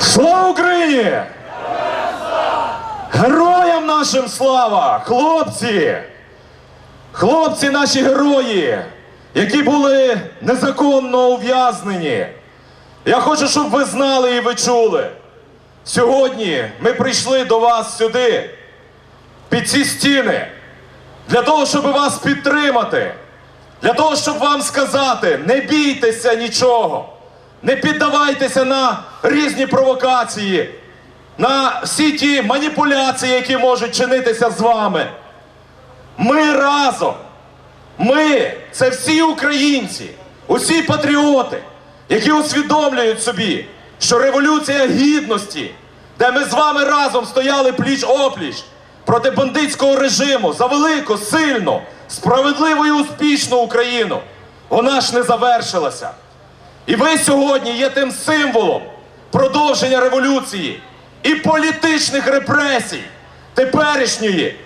Слава Україні! Героям нашим слава! Хлопці! Хлопці наші герої, які були незаконно ув'язнені. Я хочу, щоб ви знали і ви чули. Сьогодні ми прийшли до вас сюди, під ці стіни, для того, щоб вас підтримати, для того, щоб вам сказати, не бійтеся нічого, не піддавайтеся на різні провокації, на всі ті маніпуляції, які можуть чинитися з вами. Ми разом. Ми це всі українці, усі патріоти, які усвідомлюють собі, що революція гідності, де ми з вами разом стояли пліч опліч проти бандитського режиму за велику, сильну, справедливу і успішну Україну, вона ж не завершилася. І ви сьогодні є тим символом продовження революції і політичних репресій теперішньої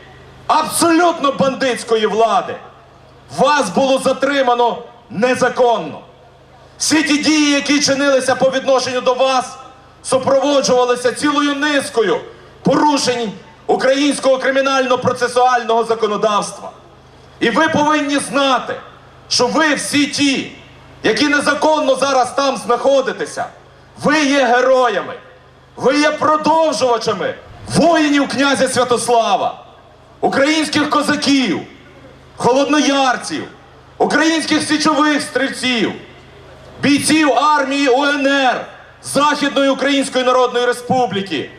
абсолютно бандитської влади. Вас було затримано незаконно. Всі ті дії, які чинилися по відношенню до вас, супроводжувалися цілою низкою порушень українського кримінально-процесуального законодавства. І ви повинні знати, що ви всі ті, які незаконно зараз там знаходитеся, ви є героями, ви є продовжувачами воїнів князя Святослава, українських козаків, холодноярців, українських січових стрільців, бійців армії УНР Західної Української Народної Республіки,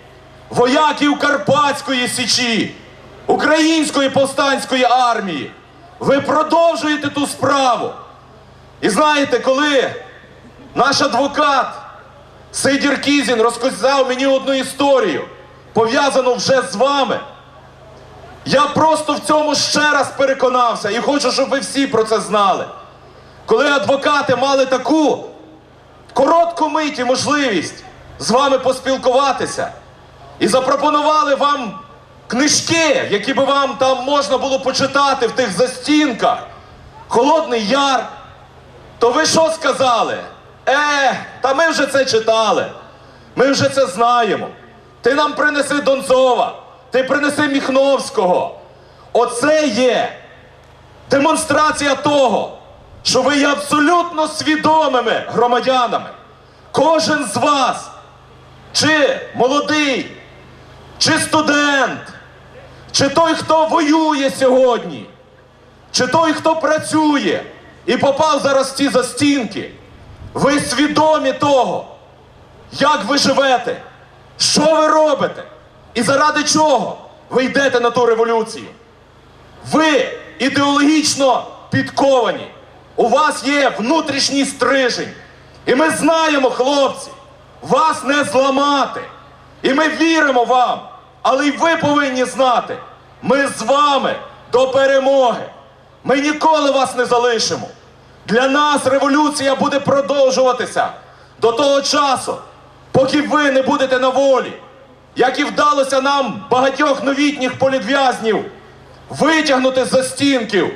вояків Карпатської Січі, Української повстанської армії. Ви продовжуєте ту справу. І знаєте, коли наш адвокат Сидір Кізін розказав мені одну історію, пов'язану вже з вами. Я просто в цьому ще раз переконався і хочу, щоб ви всі про це знали. Коли адвокати мали таку коротку мить і можливість з вами поспілкуватися і запропонували вам книжки, які би вам там можна було почитати в тих застінках, Холодний Яр, то ви що сказали? Е, та ми вже це читали. Ми вже це знаємо. Ти нам принеси Донцова, ти принеси Міхновського. Оце є демонстрація того, що ви є абсолютно свідомими громадянами. Кожен з вас, чи молодий, чи студент, чи той, хто воює сьогодні, чи той, хто працює і попав зараз в ці застінки, ви свідомі того, як ви живете, що ви робите і заради чого ви йдете на ту революцію. Ви ідеологічно підковані. У вас є внутрішній стрижень. І ми знаємо, хлопці, вас не зламати. І ми віримо вам. Але й ви повинні знати, ми з вами до перемоги. Ми ніколи вас не залишимо. Для нас революція буде продовжуватися до того часу, поки ви не будете на волі. Як і вдалося нам багатьох новітніх політв'язнів витягнути з стінків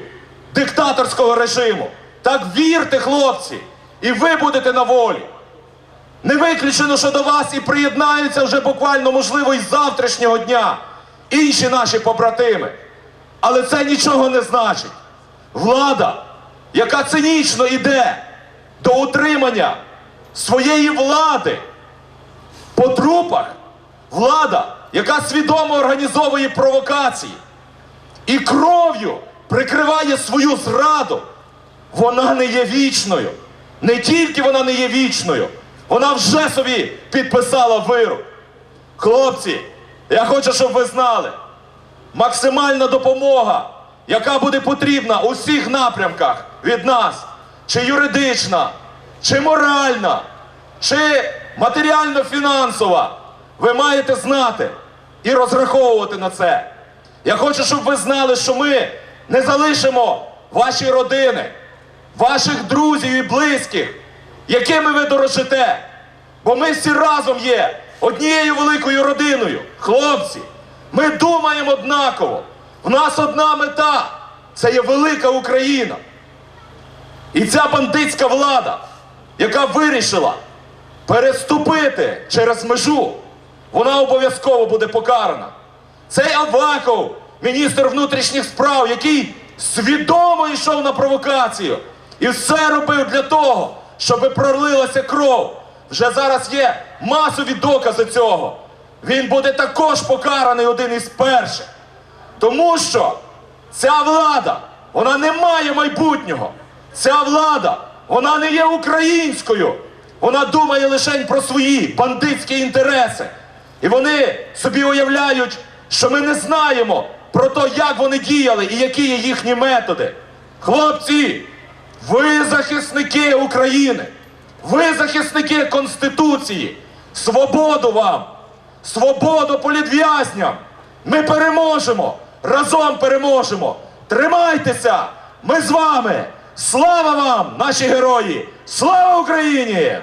диктаторського режиму. Так вірте, хлопці, і ви будете на волі. Не виключено, що до вас і приєднаються вже буквально, можливо, із завтрашнього дня інші наші побратими. Але це нічого не значить. Влада, яка цинічно йде до утримання своєї влади по трупах, влада, яка свідомо організовує провокації і кров'ю прикриває свою зраду, вона не є вічною. Не тільки вона не є вічною, вона вже собі підписала вирок. Хлопці, я хочу, щоб ви знали, максимальна допомога, яка буде потрібна у всіх напрямках від нас, чи юридична, чи моральна, чи матеріально-фінансова, ви маєте знати і розраховувати на це. Я хочу, щоб ви знали, що ми не залишимо ваші родини, ваших друзів і близьких, якими ви дорожите. Бо ми всі разом є однією великою родиною. Хлопці, ми думаємо однаково. В нас одна мета це є велика Україна. І ця бандитська влада, яка вирішила переступити через межу, вона обов'язково буде покарана. Цей Аваков, міністр внутрішніх справ, який свідомо йшов на провокацію і все робив для того, щоб пролилася кров. Вже зараз є масові докази цього. Він буде також покараний один із перших. Тому що ця влада, вона не має майбутнього. Ця влада, вона не є українською. Вона думає лише про свої бандитські інтереси. І вони собі уявляють, що ми не знаємо про те, як вони діяли і які є їхні методи. Хлопці, ви захисники України, ви захисники Конституції. Свободу вам! Свободу політв'язням! Ми переможемо! Разом переможемо! Тримайтеся! Ми з вами! Слава вам, наші герої! Слава Україні!